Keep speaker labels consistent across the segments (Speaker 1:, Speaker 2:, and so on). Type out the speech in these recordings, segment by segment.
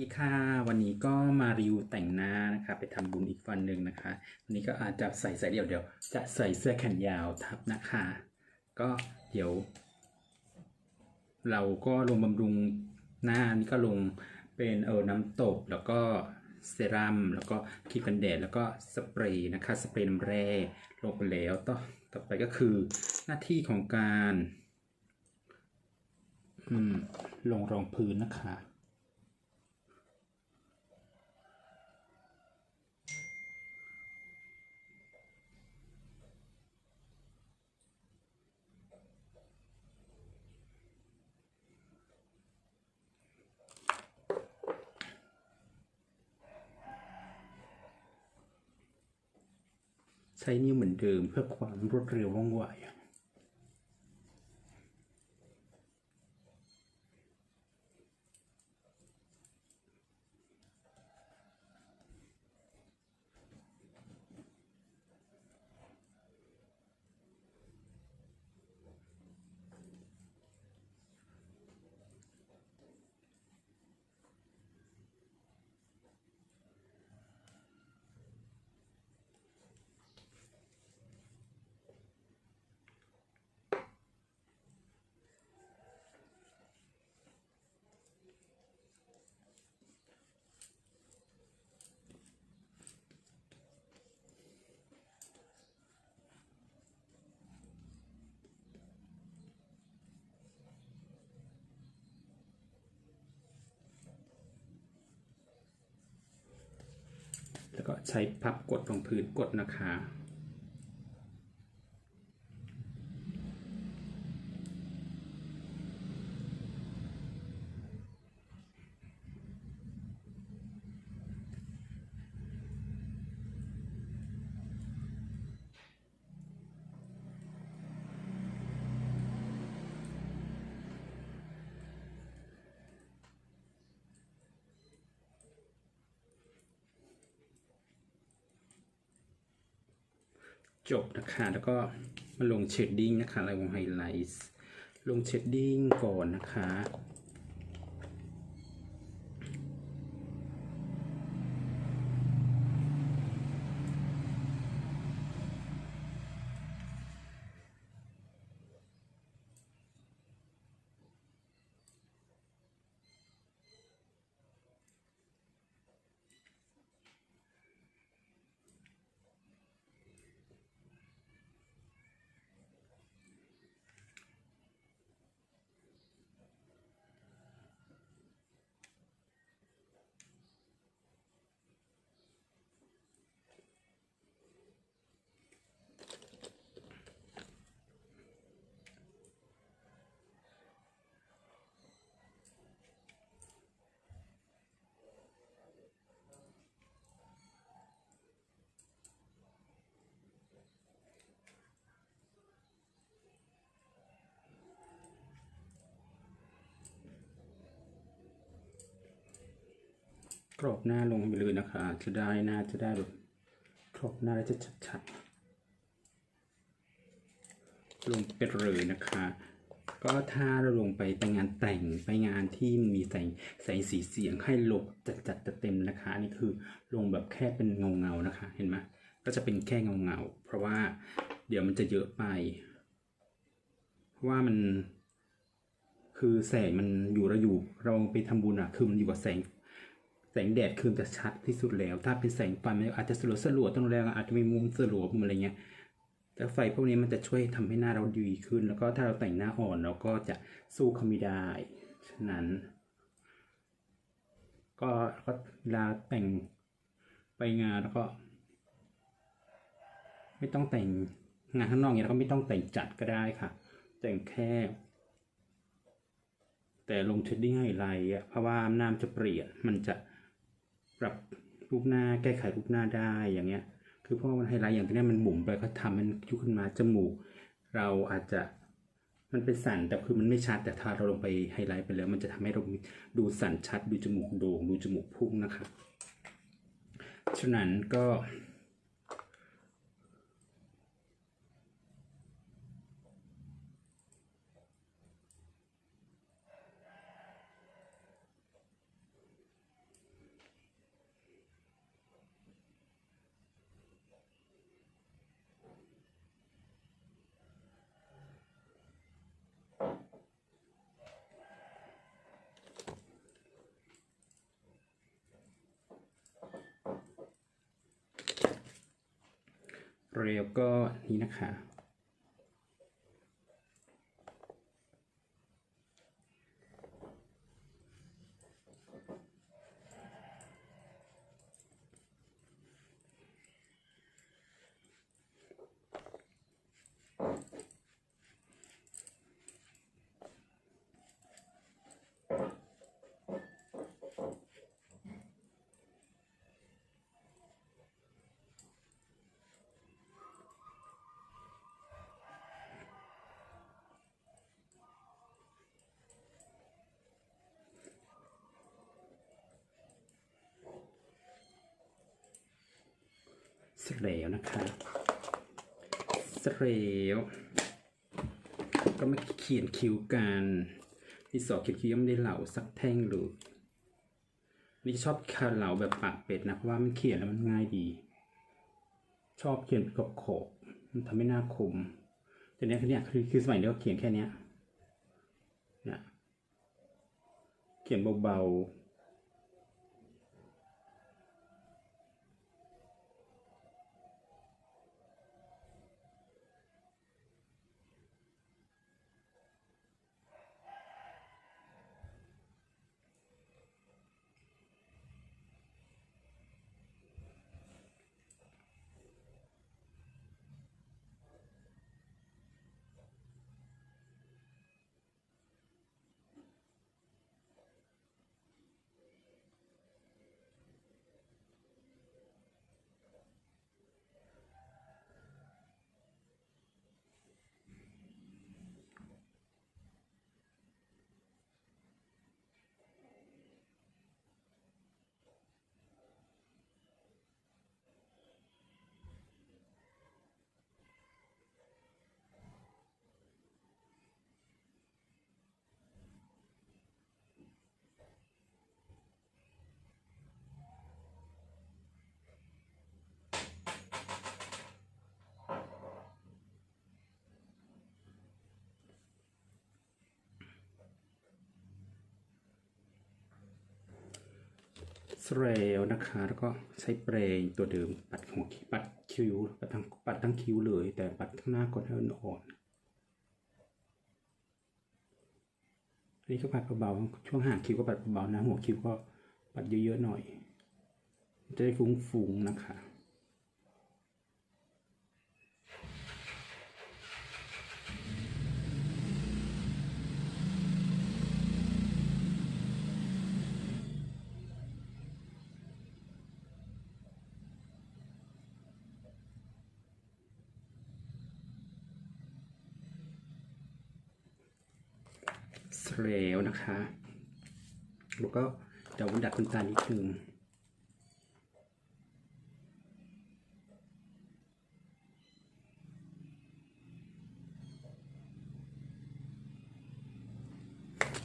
Speaker 1: ดีค่ะวันนี้ก็มารีวิวแต่งหน้านะคะไปทำบุญอีกวันหนึ่งนะคะวันนี้ก็อาจจะใส่ใส่เดี่ยวเดี๋ยวจะใส่เสื้อแขนยาวทับนะคะ ก็เดี๋ยว เราก็ลงบำรุงหน้านี่ก็ลงเป็นเออน้ำตกแล้วก็เซรั่มแล้วก็ครีมกันแดดแล้วก็สเปรย์นะคะสเปรย์น้ำแร่ลงไปแล้วต่อต่อไปก็คือหน้าที่ของการอืมลงรองพื้นนะคะ ใช้นิ้วเหมือนเดิมเพื่อความรวดเร็วว่องไว แล้วก็ใช้พับกดลงพื้นกดนะคะ จบนะคะ แล้วก็มาลงเชดดิ้งนะคะลายวงไฮไลท์ลงเชดดิ้งก่อนนะคะ รอบหน้าลงไปเลยนะคะ จะได้หน้าจะได้แบบกรอบหน้าแล้วจะชัดๆลงไปเลยนะคะ ก็ถ้าเราลงไปไปงานแต่งไปงานที่มีแสงแสงสีเสียงให้ลบจัดจัดๆเต็มนะคะนี่คือลงแบบแค่เป็นเงาเงานะคะ เห็นไหมก็จะเป็นแค่เงาเงาเพราะว่าเดี๋ยวมันจะเยอะไป เพราะว่ามันคือแสงมันอยู่เราอยู่เราไปทำบุญอะคือมันอยู่กับแสง แสงแดดคือมันจะชัดที่สุดแล้ว ถ้าเป็นแสงไฟมันอาจจะสลัวสลัวตรงแรกอาจจะมีมุมสลัวมุมอะไรเงี้ยแต่ไฟพวกนี้มันจะช่วยทำให้หน้าเราดีขึ้น แล้วก็ถ้าเราแต่งหน้าอ่อนเราก็จะสู้เขาไม่ได้ฉะนั้น ก็ก็เวลาแต่งไปงานแล้วก็ ไม่ต้องแต่งงานข้างนอกเนี่ยเราก็ไม่ต้องแต่งจัดก็ได้ค่ะ แต่งแค่แต่ลงเทดดิ้งไฮไลท์เพราะว่าน้ามันจะเปลี่ยนมันจะ รับรูปหน้าแก้ไขรูปหน้าได้อย่างเงี้ย คือเพราะว่อมันไฮไลท์อย่างที่นี้มันบุ๋มไปเขาทำมันยุบขึ้นมาจมูก เราอาจจะมันเป็นสันแต่คือมันไม่ชัดแต่ถ้าเราลงไปไฮไลท์ไปแล้ว มันจะทำให้เราดูสันชัด ดูจมูกโด่งดูจมูกพุ่งนะครับฉะนั้นก็ เรียวก็นี้นะคะ เสร็จแล้วนะคะเสร็จแล้วก็มาเขียนคิ้วกันที่สอเขียนคิ้วยังไม่ได้เหลาสักแท่งเลยนี่ชอบคาเหลาแบบปากเป็ดนะเพราะว่ามันเขียนแล้วมันง่ายดี ชอบเขียนขอบขอบมันทำให้หน้าคมแต่เนี้ยคือเนี่ยคือคือสมัยนี้ก็เขียนแค่เนี้ยเนี่ยเขียนเบาๆ สเรลนะคะ แล้วก็ใช้เปรย์ตัวเดิมปัดหัวปัดคิ้วปัดทั้งปัดทั้งคิ้วเลย แต่ปัดข้างหน้าก่อนให้มันอ่อนอันนี้ก็ปัดเบาๆช่วงห่างคิ้วก็ปัดเบาๆนะหัวคิ้วก็ปัดเยอะๆหน่อย จะได้ฟุ้งๆนะคะ แล้วนะคะแล้วก็เดี๋ยววันดัดขนตานิดนึง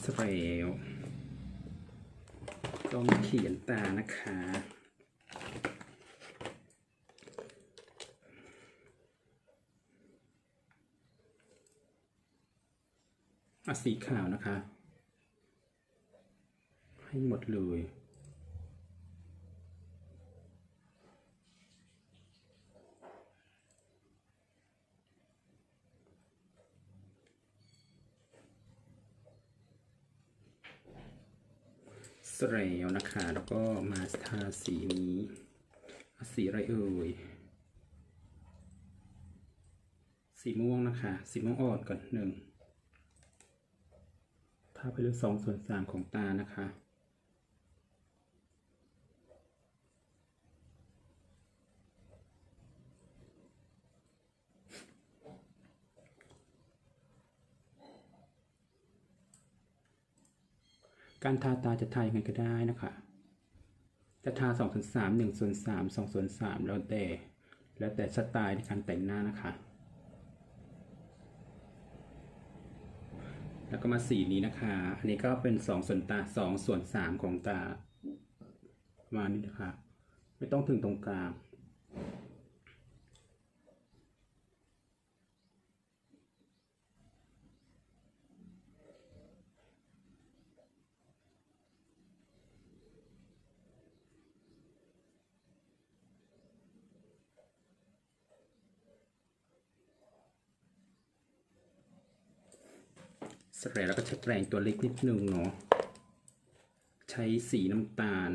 Speaker 1: เสร็จแล้วก็มาเขียนตานะคะ อาสีขาวนะคะ ให้หมดเลยเสร็จแล้วนะคะ แล้วก็มาทาสีนี้อสีอะไรเอ่ย สีม่วงนะคะ สีม่วงอ่อนก่อนหนึ่ง ถ้าไปเลือกสองส่วนสามของตานะคะ การทาตาจะทายังไงก็ได้นะคะ จะทาสองส่วนสามหนึ่งส่วนสามสองส่วนสามแล้วแต่ แล้วแต่สไตล์ในการแต่งหน้านะคะ แล้วก็มาสีนี้นะคะ อันนี้ก็เป็นสองส่วนตาสองส่วนสามของตา มานี้นะคะ ไม่ต้องถึงตรงกลาง สเปรย์แล้วก็ใช้แปรงตัวเล็กนิดนึงเนาะใช้สีน้ำตาล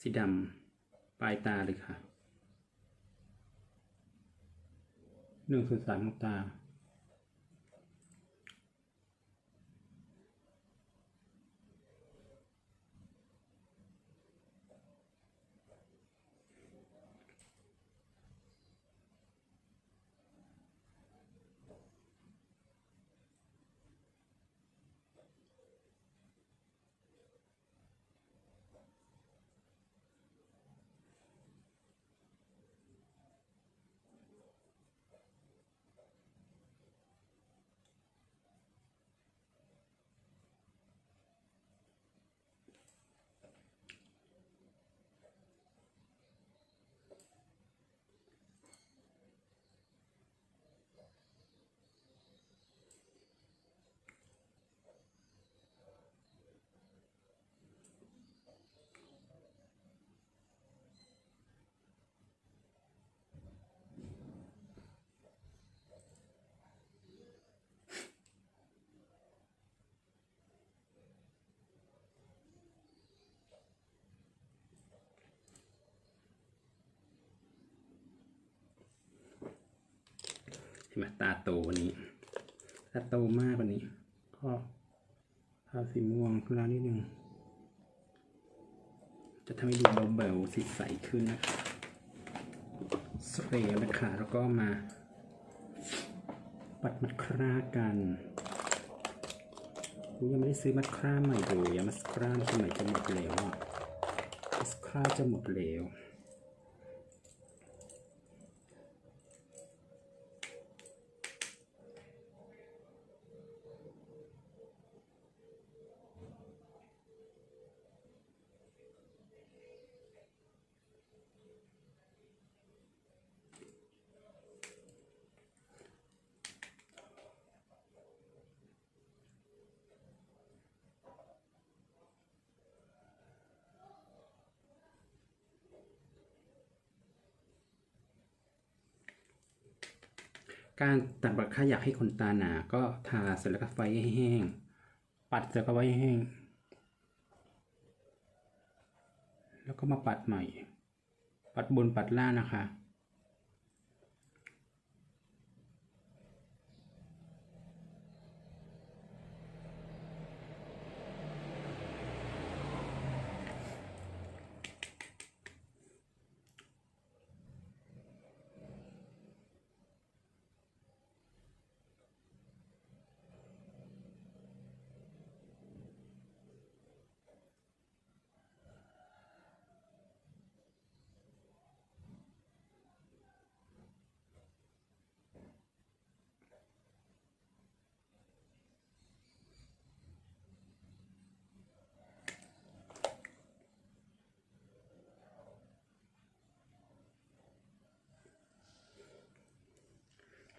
Speaker 1: สีดำปลายตาเลยค่ะหนึ่งส่วนสามของตา เห็นไหมตาโตวันนี้ ตาโตมากวันนี้ ก็ทาสีม่วงขึ้นแล้วนิดนึง จะทำให้ดูเบาๆสีใสขึ้นนะคะสเปรย์นะคะแล้วก็มา ปัดมัดครากันยังไม่ได้ซื้อมัดคราใหม่เลยมัดคราสมัยจะหมดแล้วมัดคราจะหมดแล้ว การตัดบัตรค่าอยากให้ขนตาหนา ก็ทาเสร็จแล้วก็ไฟให้แห้ง ปัดเสร็จก็ไว้ให้แห้ง แล้วก็มาปัดใหม่ ปัดบนปัดล่างนะคะ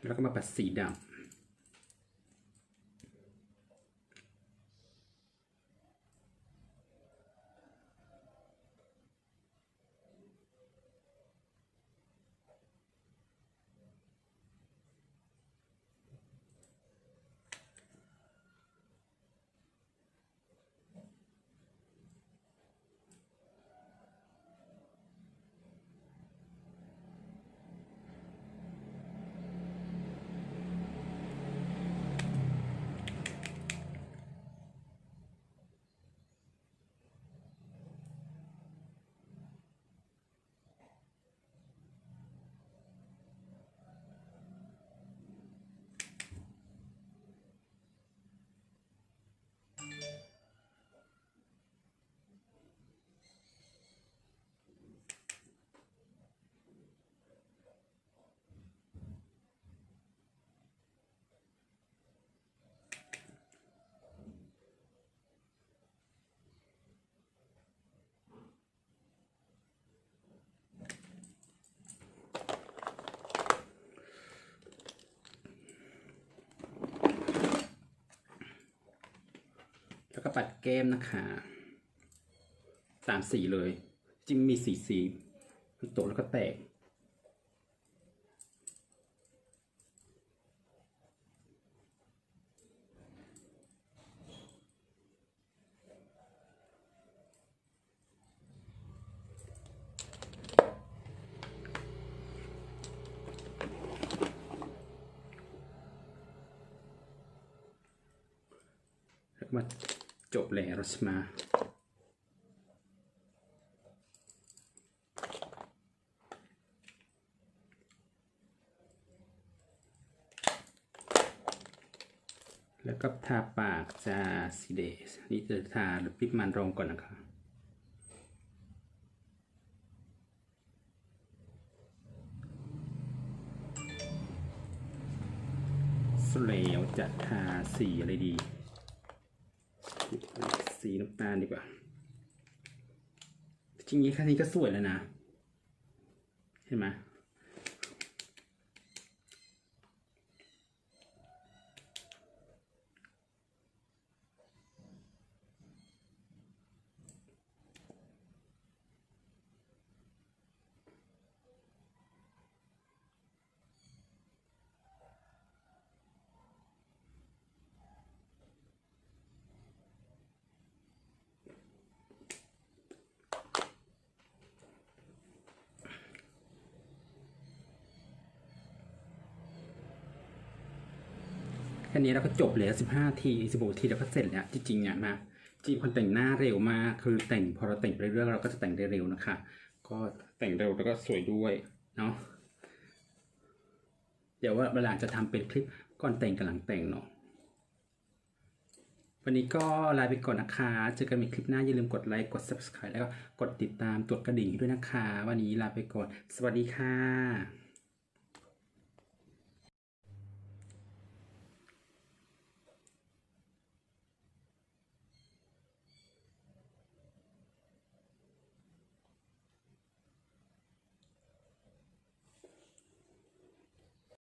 Speaker 1: แล้วก็มาปัดสีดำ แล้วก็ปัดแก้มนะคะสามสีเลย จริงมีสีสีมันตแล้วก็แตก มา จบแล้วใช่ไหมแล้วก็ทาปากจะสีเดสนี่จะทาปิดมันรองก่อนนะคะสแล้วจะทาสีอะไรดี สีน้ำตาลดีกว่า จริงๆแค่นี้ก็สวยแล้วนะ เห็นไหม นี้เราก็จบแล้วสิบห้าทีสิบหกทีเราก็เสร็จแล้วจริงๆเนี่ยนะจริงคนแต่งหน้าเร็วมากคือแต่งพอเราแต่งไปเรื่อยๆเราก็จะแต่งได้เร็วนะคะ ก็แต่งเร็วแล้วก็สวยด้วยเนาะเดี๋ยวว่าเวลาจะทำเป็นคลิปก่อนแต่งกับหลังแต่งเนาะวันนี้ก็ลาไปก่อนนะคะ เจอกันใหม่คลิปหน้าอย่าลืมกดไลค์กด subscribe แล้วก็กดติดตามตรวจกระดิ่งให้ด้วยนะคะ วันนี้ลาไปก่อน สวัสดีค่ะ